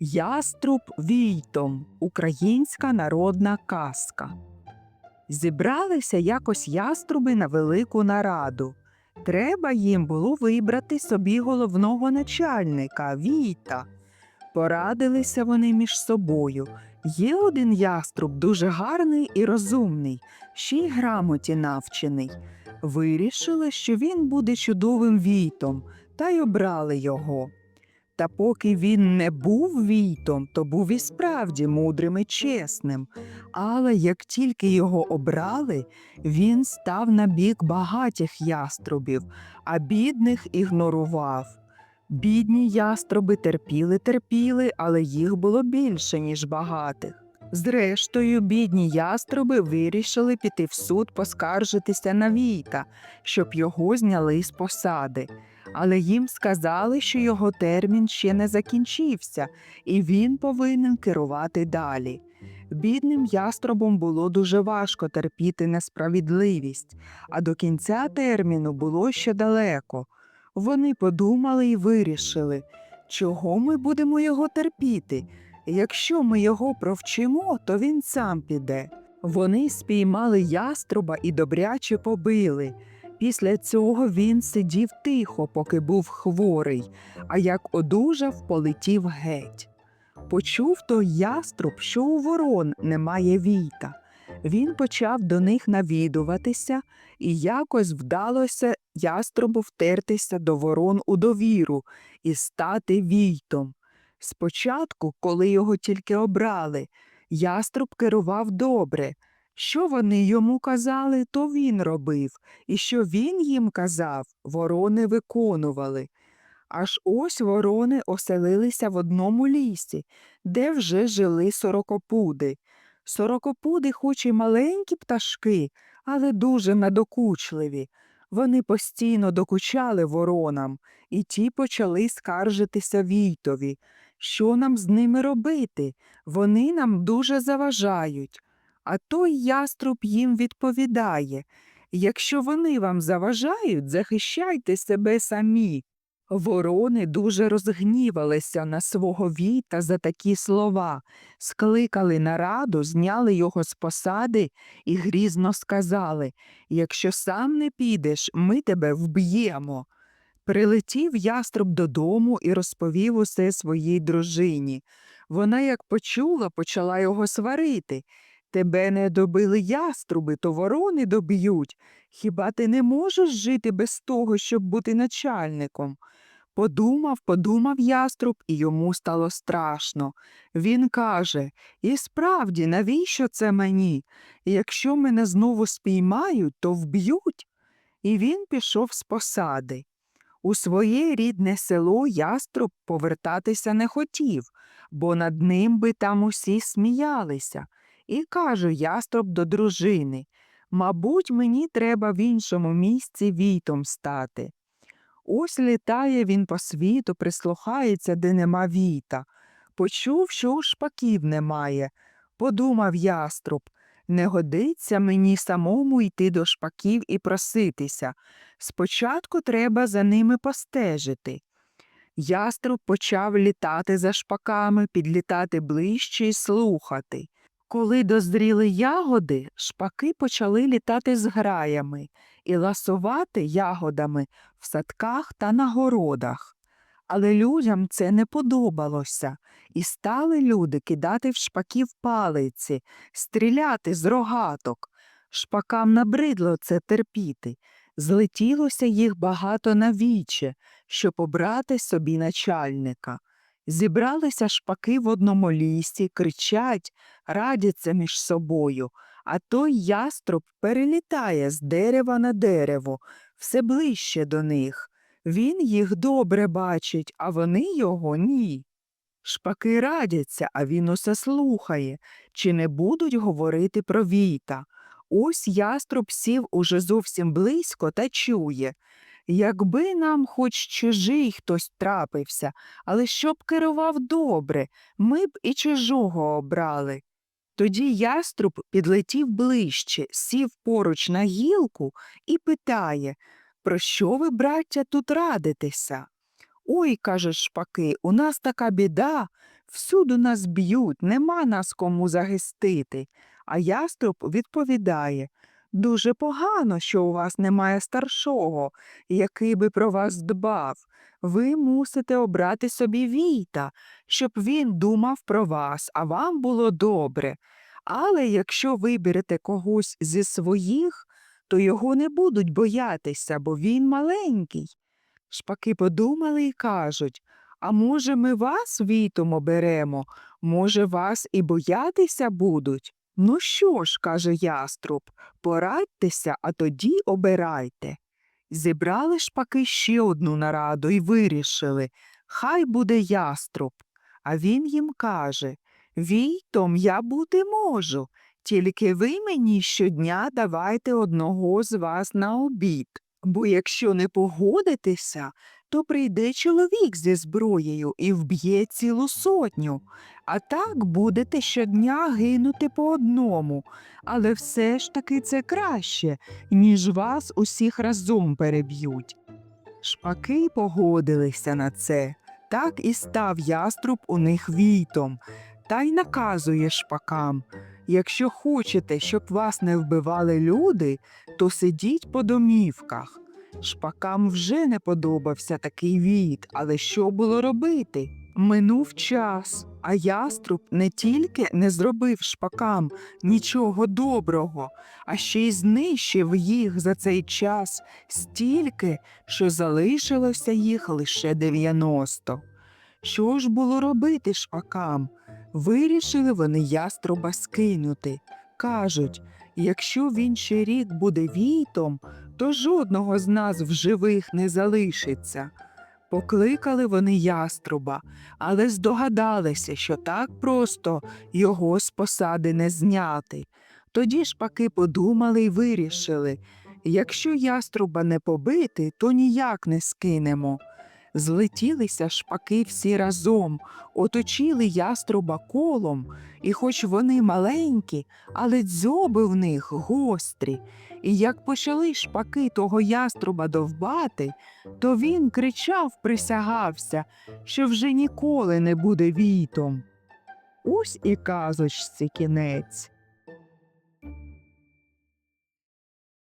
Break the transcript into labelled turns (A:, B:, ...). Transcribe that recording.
A: Яструб Війтом Українська народна казка. Зібралися якось яструби на велику нараду. Треба їм було вибрати собі головного начальника Війта. Порадилися вони між собою. Є один яструб дуже гарний і розумний, ще й грамоті навчений. Вирішили, що він буде чудовим війтом, та й обрали його. Та поки він не був війтом, то був і справді мудрим і чесним. Але як тільки його обрали, він став на бік багатих яструбів, а бідних ігнорував. Бідні яструби терпіли, терпіли, але їх було більше, ніж багатих. Зрештою, бідні яструби вирішили піти в суд поскаржитися на Війта, щоб його зняли з посади. Але їм сказали, що його термін ще не закінчився, і він повинен керувати далі. Бідним яструбом було дуже важко терпіти несправедливість, а до кінця терміну було ще далеко. Вони подумали і вирішили, чого ми будемо його терпіти. Якщо ми його провчимо, то він сам піде. Вони спіймали яструба і добряче побили. Після цього він сидів тихо, поки був хворий, а як одужав, полетів геть. Почув той яструб, що у ворон немає війта. Він почав до них навідуватися, і якось вдалося яструбу втертися до ворон у довіру і стати війтом. Спочатку, коли його тільки обрали, яструб керував добре. Що вони йому казали, то він робив, і що він їм казав, ворони виконували. Аж ось ворони оселилися в одному лісі, де вже жили сорокопуди. Сорокопуди, хоч і маленькі пташки, але дуже надокучливі. Вони постійно докучали воронам, і ті почали скаржитися війтові. Що нам з ними робити? Вони нам дуже заважають. А той яструб їм відповідає Якщо вони вам заважають, захищайте себе самі. Ворони дуже розгнівалися на свого віта за такі слова, скликали нараду, зняли його з посади і грізно сказали Якщо сам не підеш, ми тебе вб'ємо. Прилетів яструб додому і розповів усе своїй дружині. Вона, як почула, почала його сварити. Тебе не добили яструби, то ворони доб'ють. Хіба ти не можеш жити без того, щоб бути начальником? Подумав, подумав яструб, і йому стало страшно. Він каже І справді, навіщо це мені? Якщо мене знову спіймають, то вб'ють. І він пішов з посади. У своє рідне село яструб повертатися не хотів, бо над ним би там усі сміялися. І каже яструб до дружини Мабуть, мені треба в іншому місці війтом стати. Ось літає він по світу, прислухається, де нема віта. Почув, що у шпаків немає. Подумав яструб не годиться мені самому йти до шпаків і проситися. Спочатку треба за ними постежити. Яструб почав літати за шпаками, підлітати ближче і слухати. Коли дозріли ягоди, шпаки почали літати з граями і ласувати ягодами в садках та на городах. Але людям це не подобалося, і стали люди кидати в шпаків палиці, стріляти з рогаток. Шпакам набридло це терпіти. Злетілося їх багато на віче, щоб обрати собі начальника. Зібралися шпаки в одному лісі, кричать, радяться між собою, а той яструб перелітає з дерева на дерево, все ближче до них. Він їх добре бачить, а вони його ні. Шпаки радяться, а він усе слухає, чи не будуть говорити про віта. Ось яструб сів уже зовсім близько та чує. Якби нам хоч чужий хтось трапився, але щоб керував добре, ми б і чужого обрали. Тоді яструб підлетів ближче, сів поруч на гілку і питає Про що ви, браття, тут радитеся? Ой, каже шпаки, у нас така біда. Всюду нас б'ють, нема нас кому захистити. А яструб відповідає Дуже погано, що у вас немає старшого, який би про вас дбав. Ви мусите обрати собі війта, щоб він думав про вас, а вам було добре. Але якщо виберете когось зі своїх, то його не будуть боятися, бо він маленький. Шпаки подумали і кажуть А може, ми вас вітом оберемо? Може, вас і боятися будуть? Ну що ж, каже яструб, порадьтеся, а тоді обирайте. Зібрали шпаки ще одну нараду і вирішили хай буде яструб. А він їм каже Війтом я бути можу, тільки ви мені щодня давайте одного з вас на обід. Бо якщо не погодитеся, то прийде чоловік зі зброєю і вб'є цілу сотню. А так будете щодня гинути по одному. Але все ж таки це краще, ніж вас усіх разом переб'ють. Шпаки погодилися на це. Так і став яструб у них війтом, та й наказує шпакам якщо хочете, щоб вас не вбивали люди, то сидіть по домівках. Шпакам вже не подобався такий віт, але що було робити? Минув час, а яструб не тільки не зробив шпакам нічого доброго, а ще й знищив їх за цей час стільки, що залишилося їх лише 90. Що ж було робити шпакам? Вирішили вони яструба скинути. Кажуть, якщо він ще рік буде війтом, то жодного з нас в живих не залишиться. Покликали вони яструба, але здогадалися, що так просто його з посади не зняти. Тоді шпаки подумали й вирішили якщо яструба не побити, то ніяк не скинемо. Злетілися шпаки всі разом, оточили яструба колом, і хоч вони маленькі, але дзьоби в них гострі. І як почали шпаки того яструба довбати, то він кричав, присягався, що вже ніколи не буде війтом. Ось і казочці кінець.